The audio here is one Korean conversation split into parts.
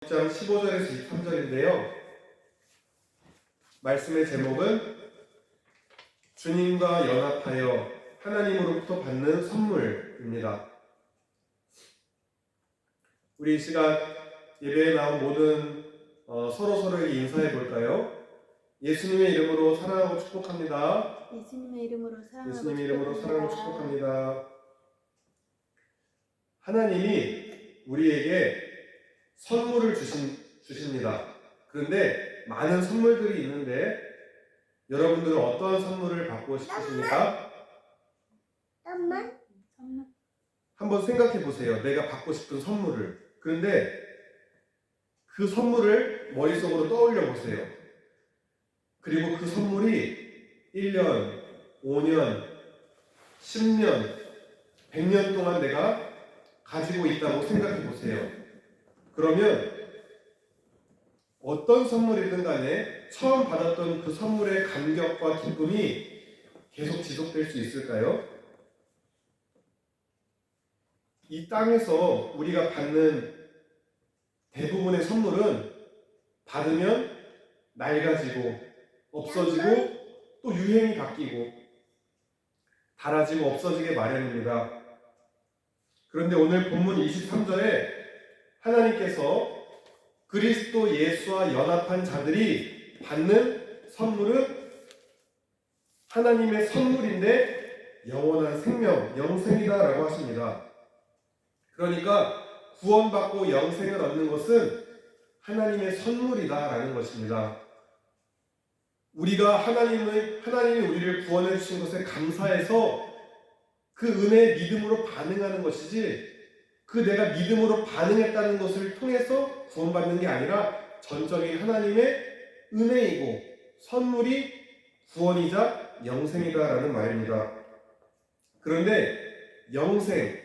6장 15절에서 23절인데요. 말씀의 제목은 주님과 연합하여 하나님으로부터 받는 선물입니다. 우리 이 시간 예배에 나온 모든 어, 서로 서로에게 인사해 볼까요? 예수님의 이름으로 사랑하고 축복합니다. 예수님의 이름으로 사랑하고 예수님의 이름으로. 사랑하고 축복합니다. 하나님이 우리에게 선물을 주신, 주십니다. 그런데 많은 선물들이 있는데 여러분들은 어떤 선물을 받고 싶으십니까? 선물? 한번 생각해 보세요. 내가 받고 싶은 선물을. 그런데 그 선물을 머릿속으로 떠올려 보세요. 그리고 그 선물이 1년, 5년, 10년, 100년 동안 내가 가지고 있다고 생각해 보세요. 그러면 어떤 선물이든 간에 처음 받았던 그 선물의 감격과 기쁨이 계속 지속될 수 있을까요? 이 땅에서 우리가 받는 대부분의 선물은 받으면 낡아지고 없어지고 또 유행이 바뀌고 달아지고 없어지게 마련입니다. 그런데 오늘 본문 23절에 하나님께서 그리스도 예수와 연합한 자들이 받는 선물은 하나님의 선물인데 영원한 생명, 영생이다라고 하십니다. 그러니까 구원받고 영생을 얻는 것은 하나님의 선물이다라는 것입니다. 우리가 하나님의 하나님이 우리를 구원해 주신 것에 감사해서 그 은혜에 믿음으로 반응하는 것이지 그 내가 믿음으로 반응했다는 것을 통해서 구원받는 게 아니라 전적인 하나님의 은혜이고 선물이 구원이자 영생이다라는 말입니다. 그런데 영생,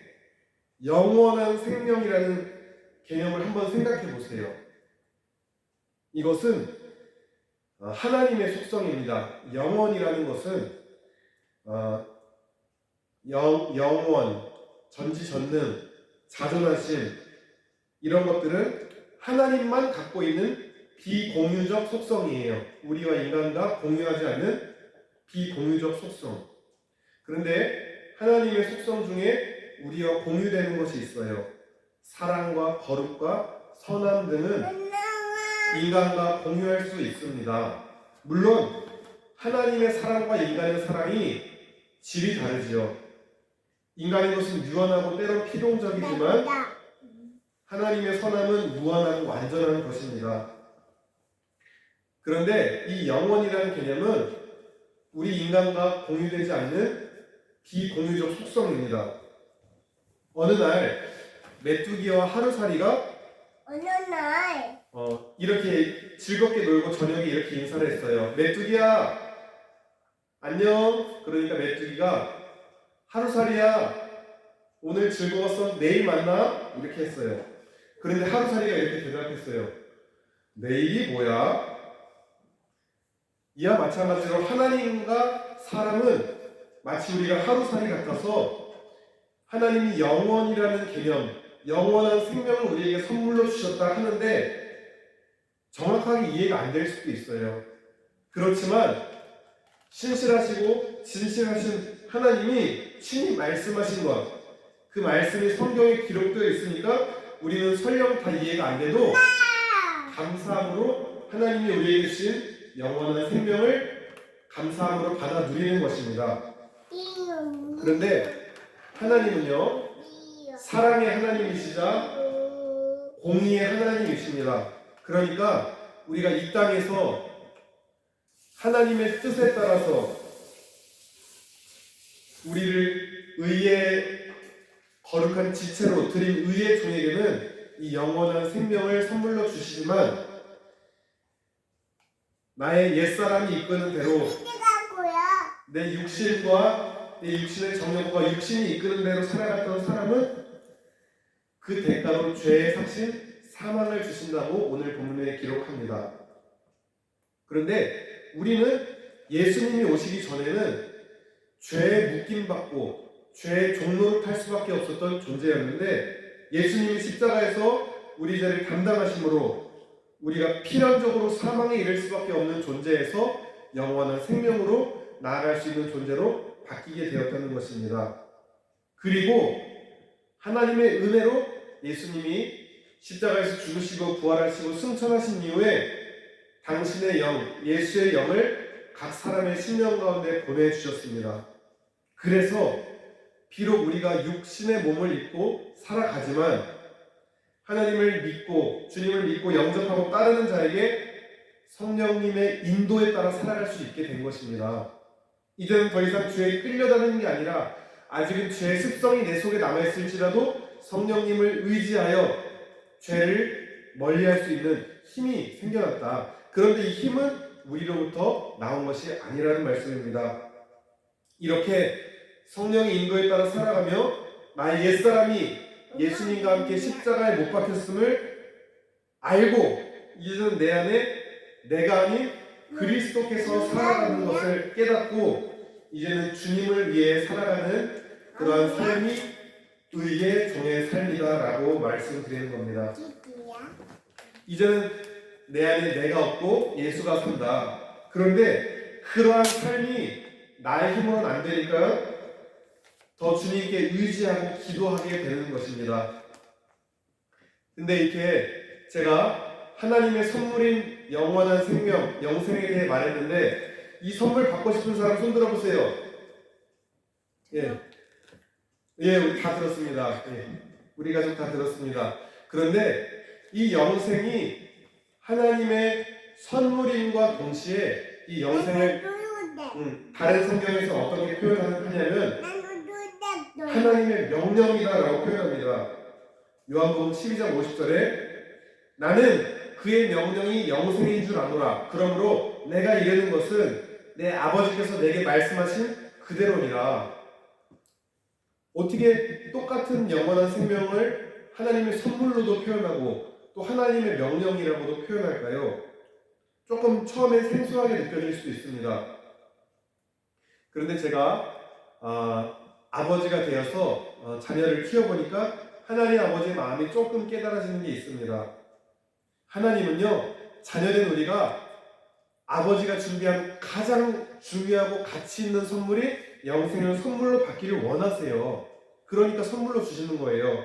영원한 생명이라는 개념을 한번 생각해 보세요. 이것은 어, 하나님의 속성입니다. 영원이라는 것은 어, 영, 영원, 전지전능, 자존하심 이런 것들은 하나님만 갖고 있는 비공유적 속성이에요. 우리와 인간과 공유하지 않는 비공유적 속성. 그런데 하나님의 속성 중에 우리와 공유되는 것이 있어요. 사랑과 거룩과 선함 등은 인간과 공유할 수 있습니다. 물론 하나님의 사랑과 인간의 사랑이 질이 다르지요. 인간의 것은 유한하고 때론 피동적이지만 하나님의 선함은 무한하고 완전한 것입니다. 그런데 이 영원이라는 개념은 우리 인간과 공유되지 않는 비공유적 속성입니다. 어느 날 메뚜기와 하루살이가 어느 날 어, 이렇게 즐겁게 놀고 저녁에 이렇게 인사를 했어요. 메뚜기야, 안녕. 그러니까 메뚜기가 하루살이야, 오늘 즐거웠어? 내일 만나? 이렇게 했어요. 그런데 하루살이가 이렇게 대답했어요. 내일이 뭐야? 이와 마찬가지로 하나님과 사람은 마치 우리가 하루살이 같아서 하나님이 영원이라는 개념, 영원한 생명을 우리에게 선물로 주셨다 하는데 정확하게 이해가 안 될 수도 있어요. 그렇지만 신실하시고 진실하신 하나님이 친히 말씀하신 것, 그 말씀이 성경에 기록되어 있으니까 우리는 설령 다 이해가 안 돼도 감사함으로 하나님이 우리에게 주신 영원한 생명을 감사함으로 받아 누리는 것입니다. 띵 그런데 하나님은요, 사랑의 하나님이시자 공의의 하나님이십니다. 그러니까 우리가 이 땅에서 하나님의 뜻에 따라서 우리를 의의 거룩한 지체로 드린 의의 종에게는 이 영원한 생명을 선물로 주시지만 나의 옛사람이 이끄는 대로 내 육신과 내 육신의 정욕과 육신이 이끄는 대로 살아갔던 사람은 그 대가로 죄의 삭신 사망을 주신다고 오늘 본문에 기록합니다. 그런데 우리는 예수님이 오시기 전에는 죄에 묶임 받고 죄의 종로를 탈 수밖에 없었던 존재였는데 예수님이 십자가에서 우리 죄를 담당하심으로 우리가 필연적으로 사망에 이를 수밖에 없는 존재에서 영원한 생명으로 나아갈 수 있는 존재로 바뀌게 되었다는 것입니다. 그리고 하나님의 은혜로 예수님이 십자가에서 죽으시고 부활하시고 승천하신 이후에 당신의 영, 예수의 영을 각 사람의 심령 가운데 보내주셨습니다. 그래서 비록 우리가 육신의 몸을 입고 살아가지만 하나님을 믿고 주님을 믿고 영접하고 따르는 자에게 성령님의 인도에 따라 살아갈 수 있게 된 것입니다. 이제는 더 이상 죄에 끌려다니는 게 아니라 아직은 죄의 습성이 내 속에 남아있을지라도 성령님을 의지하여 죄를 멀리할 수 있는 힘이 생겨났다. 그런데 이 힘은 우리로부터 나온 것이 아니라는 말씀입니다. 이렇게 성령의 인도에 따라 살아가며 나의 옛사람이 예수님과 함께 십자가에 못 박혔음을 알고 이제는 내 안에 내가 아닌 그리스도께서 살아가는 것을 깨닫고 이제는 주님을 위해 살아가는 그러한 삶이 의의 종의 삶이다라고 말씀드리는 겁니다. 이제는 내 안에 내가 없고 예수가 산다. 그런데 그러한 삶이 나의 힘으로는 안 되니까요. 더 주님께 의지하고 기도하게 되는 것입니다. 근데 이렇게 제가 하나님의 선물인 영원한 생명, 영생에 대해 말했는데 이 선물 받고 싶은 사람 손 들어보세요. 예. 예, 우리 다 들었습니다. 예. 우리 가족 다 들었습니다. 그런데 이 영생이 하나님의 선물임과 동시에 이 영생을 누르데. 음, 다른 성경에서 어떻게 표현하는 하냐면 난 누르데. 하나님의 명령이다라고 표현합니다. 요한복음 12장 50절에 나는 그의 명령이 영생인 줄 아노라. 그러므로 내가 이르는 것은 내 아버지께서 내게 말씀하신 그대로니라. 어떻게 똑같은 영원한 생명을 하나님의 선물로도 표현하고 또 하나님의 명령이라고도 표현할까요? 조금 처음에 생소하게 느껴질 수도 있습니다. 그런데 제가 아, 아버지가 되어서 어, 자녀를 키워보니까 하나님 아버지의 마음이 조금 깨달아지는 게 있습니다. 하나님은요, 자녀된 우리가 아버지가 준비한 가장 중요하고 가치 있는 선물이 영생을 선물로 받기를 원하세요. 그러니까 선물로 주시는 거예요.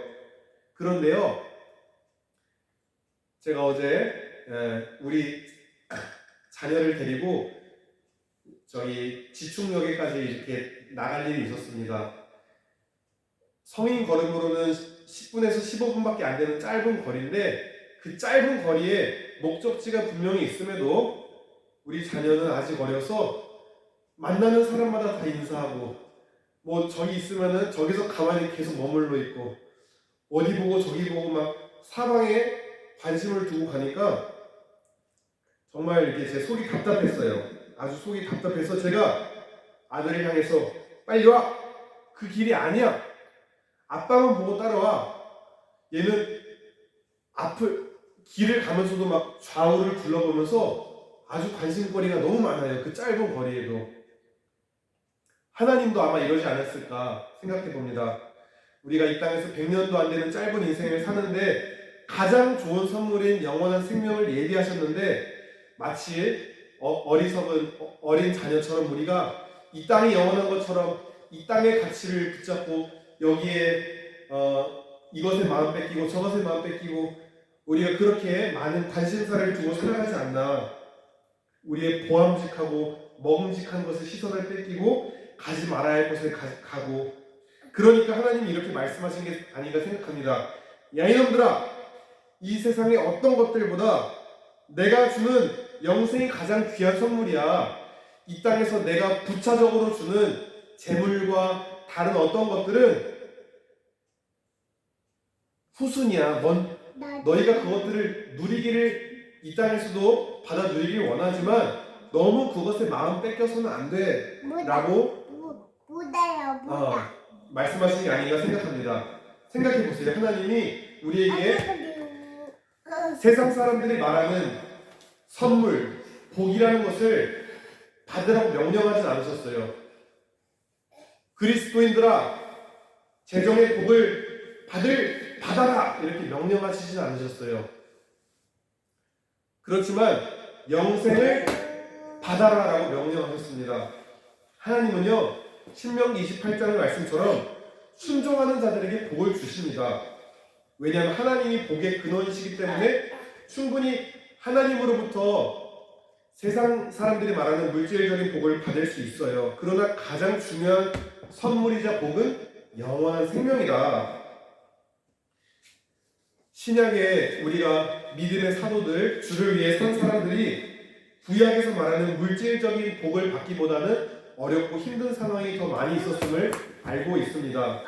그런데요, 제가 어제 에, 우리 자녀를 데리고 저희 지축역에까지 이렇게 나갈 일이 있었습니다. 성인 걸음으로는 10분에서 15분밖에 안 되는 짧은 거리인데 그 짧은 거리에 목적지가 분명히 있음에도 우리 자녀는 아직 어려서 만나는 사람마다 다 인사하고 뭐 저기 있으면은 저기서 가만히 계속 머물러 있고 어디 보고 저기 보고 막 사방에 관심을 두고 가니까 정말 이렇게 제 속이 답답했어요. 아주 속이 답답해서 제가 아들을 향해서 빨리 와! 그 길이 아니야! 아빠만 보고 따라와! 얘는 앞을, 길을 가면서도 막 좌우를 둘러보면서 아주 관심거리가 너무 많아요. 그 짧은 거리에도. 하나님도 아마 이러지 않았을까 생각해 봅니다. 우리가 이 땅에서 100년도 안 되는 짧은 인생을 사는데 가장 좋은 선물인 영원한 생명을 예비하셨는데 마치 어, 리석은 어린 자녀처럼 우리가 이 땅이 영원한 것처럼 이 땅의 가치를 붙잡고 여기에 어, 이것에 마음 뺏기고 저것에 마음 뺏기고 우리가 그렇게 많은 관심사를 두고 살아가지 않나. 우리의 보암직하고 먹음직한 것에 시선을 뺏기고 가지 말아야 할 곳에 가, 가고. 그러니까 하나님이 이렇게 말씀하신 게 아닌가 생각합니다. 야 이놈들아! 이 세상의 어떤 것들보다 내가 주는 영생이 가장 귀한 선물이야. 이 땅에서 내가 부차적으로 주는 재물과 다른 어떤 것들은 후순이야. 넌, 나 너희가 그것들을 누리기를 이 땅에서도 받아 누리기를 원하지만 너무 그것에 마음 뺏겨서는 안 돼. 무다. 라고 무- 무다요 무다. 어, 말씀하신 게 아닌가 생각합니다. 생각해 보세요. 하나님이 우리에게 어, 세상 사람들이 말하는 선물, 복이라는 것을 받으라고 명령하진 않으셨어요. 그리스도인들아, 재정의 복을 받을 받아라 이렇게 명령하시진 않으셨어요. 그렇지만 영생을 받아라라고 명령하셨습니다. 하나님은요 신명기 28장의 말씀처럼 순종하는 자들에게 복을 주십니다. 왜냐하면 하나님이 복의 근원이시기 때문에 충분히 하나님으로부터 세상 사람들이 말하는 물질적인 복을 받을 수 있어요. 그러나 가장 중요한 선물이자 복은 영원한 생명이다. 신약에 우리가 믿음의 사도들, 주를 위해 산 사람들이 구약에서 말하는 물질적인 복을 받기보다는 어렵고 힘든 상황이 더 많이 있었음을 알고 있습니다.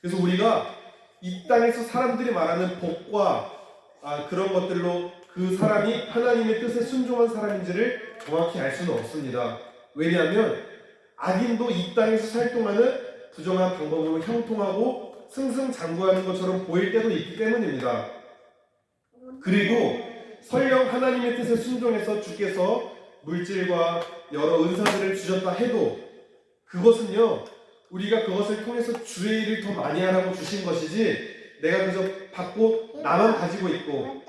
그래서 우리가 이 땅에서 사람들이 말하는 복과 아, 그런 것들로 그 사람이 하나님의 뜻에 순종한 사람인지를 정확히 알 수는 없습니다. 왜냐하면 악인도 이 땅에서 살 동안은 부정한 방법으로 형통하고 승승장구하는 것처럼 보일 때도 있기 때문입니다. 그리고 설령 하나님의 뜻에 순종해서 주께서 물질과 여러 은사들을 주셨다 해도 그것은요 우리가 그것을 통해서 주의 일을 더 많이 하라고 주신 것이지 내가 그저 받고 나만 가지고 있고.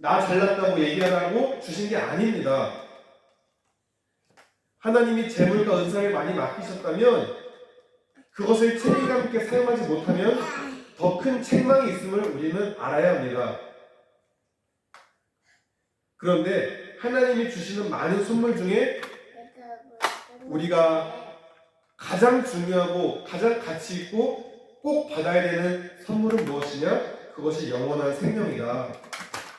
나 잘났다고 얘기하라고 주신 게 아닙니다. 하나님이 재물과 은사를 많이 맡기셨다면 그것을 책임감 있게 사용하지 못하면 더 큰 책망이 있음을 우리는 알아야 합니다. 그런데 하나님이 주시는 많은 선물 중에 우리가 가장 중요하고 가장 가치 있고 꼭 받아야 되는 선물은 무엇이냐? 그것이 영원한 생명이다.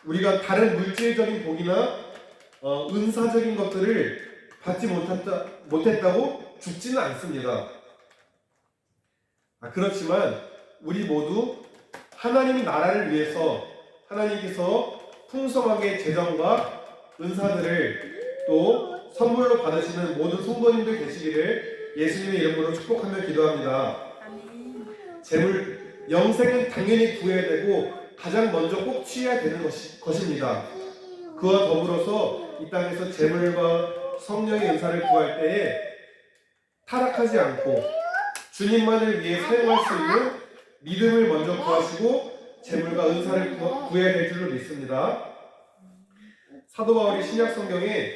우리가 다른 물질적인 복이나 어, 은사적인 것들을 받지 못했다, 못했다고 죽지는 않습니다. 아, 그렇지만 우리 모두 하나님 나라를 위해서 하나님께서 풍성하게 재정과 은사들을 또 선물로 받으시는 모든 성도님들 되시기를 예수님의 이름으로 축복하며 기도합니다. 재물 영생은 당연히 구해야 되고 가장 먼저 꼭 취해야 되는 것이, 것입니다. 그와 더불어서 이 땅에서 재물과 성령의 은사를 구할 때에 타락하지 않고 주님만을 위해 사용할 수 있는 믿음을 먼저 구하시고 재물과 은사를 구- 구해야 될 줄로 믿습니다. 사도 바울이 신약 성경에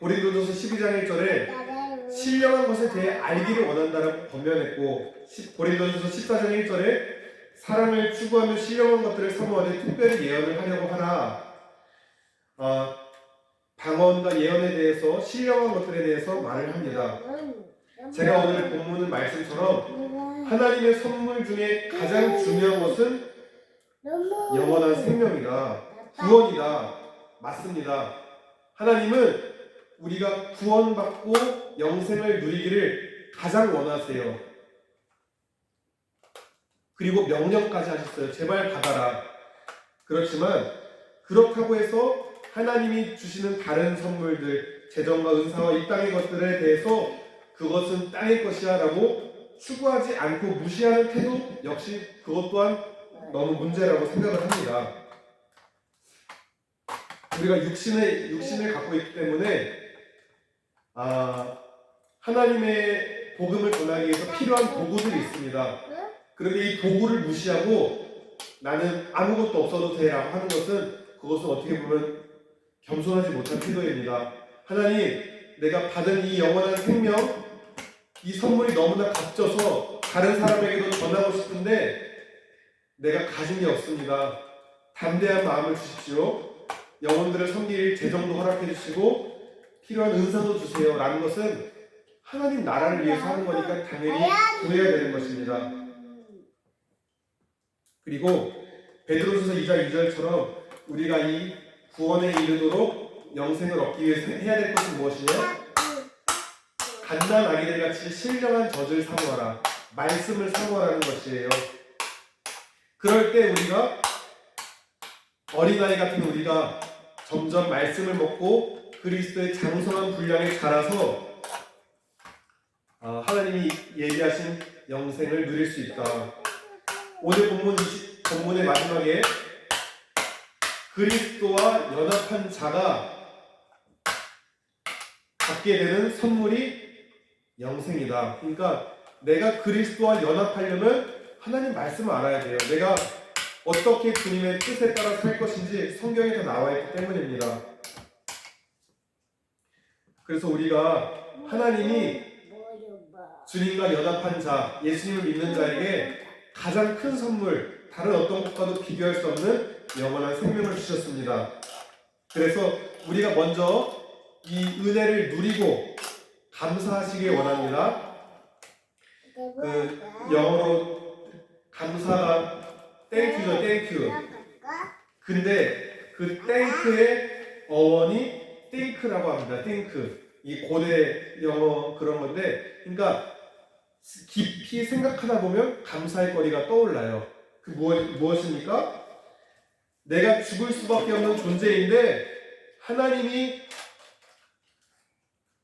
고린도전서 12장 1절에 신령한 것에 대해 알기를 원한다라고 권면했고 시- 고린도전서 14장 1절에 사람을 추구하며 신령한 것들을 사모하되 특별히 예언을 하려고 하나 아, 방언과 예언에 대해서 신령한 것들에 대해서 말을 합니다. 제가 오늘 본문의 말씀처럼 하나님의 선물 중에 가장 중요한 것은 영원한 생명이다. 구원이다. 맞습니다. 하나님은 우리가 구원받고 영생을 누리기를 가장 원하세요. 그리고 명령까지 하셨어요. 제발 받아라. 그렇지만 그렇다고 해서 하나님이 주시는 다른 선물들, 재정과 은사와 이 땅의 것들에 대해서 그것은 땅의 것이야 라고 추구하지 않고 무시하는 태도 역시 그것 또한 너무 문제라고 생각을 합니다. 우리가 육신의 육신을 갖고 있기 때문에 아, 하나님의 복음을 전하기 위해서 필요한 도구들이 있습니다. 그런데 이 도구를 무시하고 나는 아무것도 없어도 돼라고 하는 것은 그것은 어떻게 보면 겸손하지 못한 태도입니다. 하나님, 내가 받은 이 영원한 생명, 이 선물이 너무나 값져서 다른 사람에게도 전하고 싶은데 내가 가진 게 없습니다. 담대한 마음을 주십시오. 영혼들을 섬길 재정도 허락해 주시고 필요한 은사도 주세요. 라는 것은 하나님 나라를 위해서 하는 거니까 당연히 구해야 되는 것입니다. 그리고 베드로전서 2장 2절처럼 우리가 이 구원에 이르도록 영생을 얻기 위해서 해야 될 것은 무엇이냐? 갓난 아기들 같이 신령한 젖을 사모하라. 말씀을 사모하라는 것이에요. 그럴 때 우리가 어린아이 같은 우리가 점점 말씀을 먹고 그리스도의 장성한 분량에 자라서 아, 하나님이 얘기하신 영생을 누릴 수 있다. 오늘 본문 20, 본문의 마지막에 그리스도와 연합한 자가 받게 되는 선물이 영생이다. 그러니까 내가 그리스도와 연합하려면 하나님 말씀을 알아야 돼요. 내가 어떻게 주님의 뜻에 따라 살 것인지 성경에 다 나와 있기 때문입니다. 그래서 우리가 하나님이 주님과 연합한 자, 예수님을 믿는 자에게 가장 큰 선물, 다른 어떤 것과도 비교할 수 없는 영원한 생명을 주셨습니다. 그래서 우리가 먼저 이 은혜를 누리고 감사하시길 원합니다. 그 영어로 감사가 땡큐죠, 땡큐. 근데 그 땡크의 어원이 띵크라고 합니다. 띵크. 이 고대 영어 그런 건데, 그러니까 깊이 생각하다 보면 감사의 거리가 떠올라요. 그 무엇, 무엇입니까? 내가 죽을 수밖에 없는 존재인데 하나님이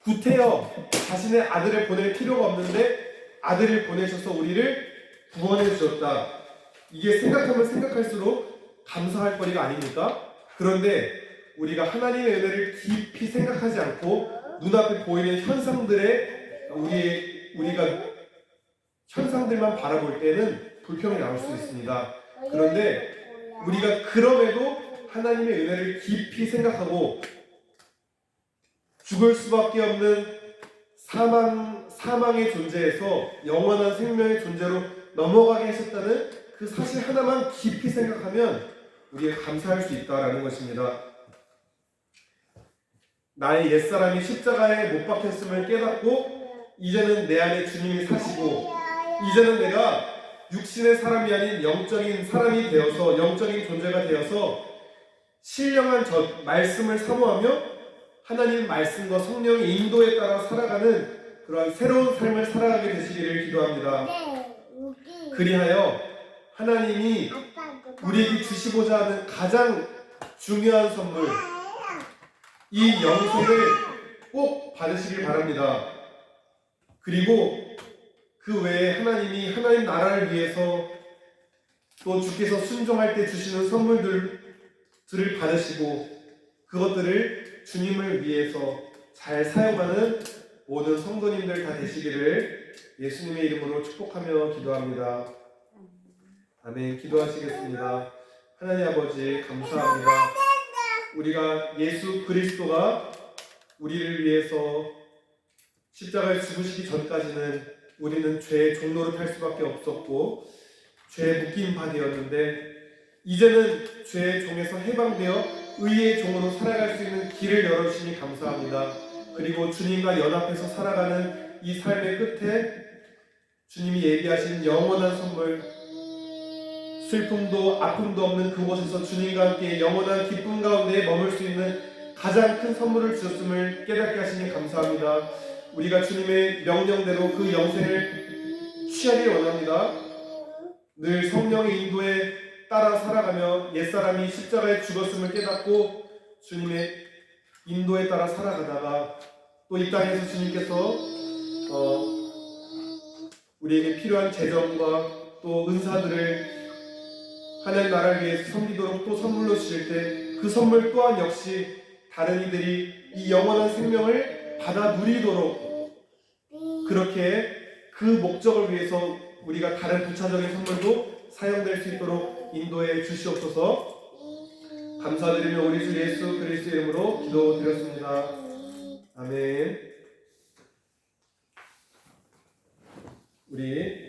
구태여 자신의 아들을 보낼 필요가 없는데 아들을 보내셔서 우리를 구원해 주셨다. 이게 생각하면 생각할수록 감사할 거리가 아닙니까? 그런데 우리가 하나님의 은혜를 깊이 생각하지 않고 눈앞에 보이는 현상들에 우리 우리가 현상들만 바라볼 때는 불평이 나올 수 있습니다. 그런데 우리가 그럼에도 하나님의 은혜를 깊이 생각하고 죽을 수밖에 없는 사망 사망의 존재에서 영원한 생명의 존재로 넘어가게 하셨다는 그 사실 하나만 깊이 생각하면 우리가 감사할 수 있다라는 것입니다. 나의 옛사람이 십자가에 못 박혔음을 깨닫고 이제는 내 안에 주님이 사시고 이제는 내가 육신의 사람이 아닌 영적인 사람이 되어서 영적인 존재가 되어서 신령한 저 말씀을 사모하며 하나님 말씀과 성령의 인도에 따라 살아가는 그러한 새로운 삶을 살아가게 되시기를 기도합니다. 그리하여 하나님이 우리에게 주시고자 하는 가장 중요한 선물 이 영생을 꼭 받으시길 바랍니다. 그리고 그 외에 하나님이 하나님 나라를 위해서 또 주께서 순종할 때 주시는 선물들을 받으시고 그것들을 주님을 위해서 잘 사용하는 모든 성도님들 다 되시기를 예수님의 이름으로 축복하며 기도합니다. 아멘. 기도하시겠습니다. 하나님 아버지 감사합니다. 우리가 예수 그리스도가 우리를 위해서 십자가에 죽으시기 전까지는 우리는 죄의 종로를 탈 수밖에 없었고 죄에 묶인 바 되었는데 이제는 죄의 종에서 해방되어 의의 종으로 살아갈 수 있는 길을 열어주시니 감사합니다. 그리고 주님과 연합해서 살아가는 이 삶의 끝에 주님이 얘기하신 영원한 선물 슬픔도 아픔도 없는 그곳에서 주님과 함께 영원한 기쁨 가운데 머물 수 있는 가장 큰 선물을 주셨음을 깨닫게 하시니 감사합니다. 우리가 주님의 명령대로 그 영생을 취하길 원합니다. 늘 성령의 인도에 따라 살아가며 옛사람이 십자가에 죽었음을 깨닫고 주님의 인도에 따라 살아가다가 또 이 땅에서 주님께서 어, 우리에게 필요한 재정과 또 은사들을 하나님 나라를 위해서 섬기도록 또 선물로 주실 때 그 선물 또한 역시 다른 이들이 이 영원한 생명을 받아 누리도록 그렇게 그 목적을 위해서 우리가 다른 부차적인 선물도 사용될 수 있도록 인도해 주시옵소서 감사드리며 우리 주 예수 그리스도 이름으로 기도드렸습니다. 아멘. 우리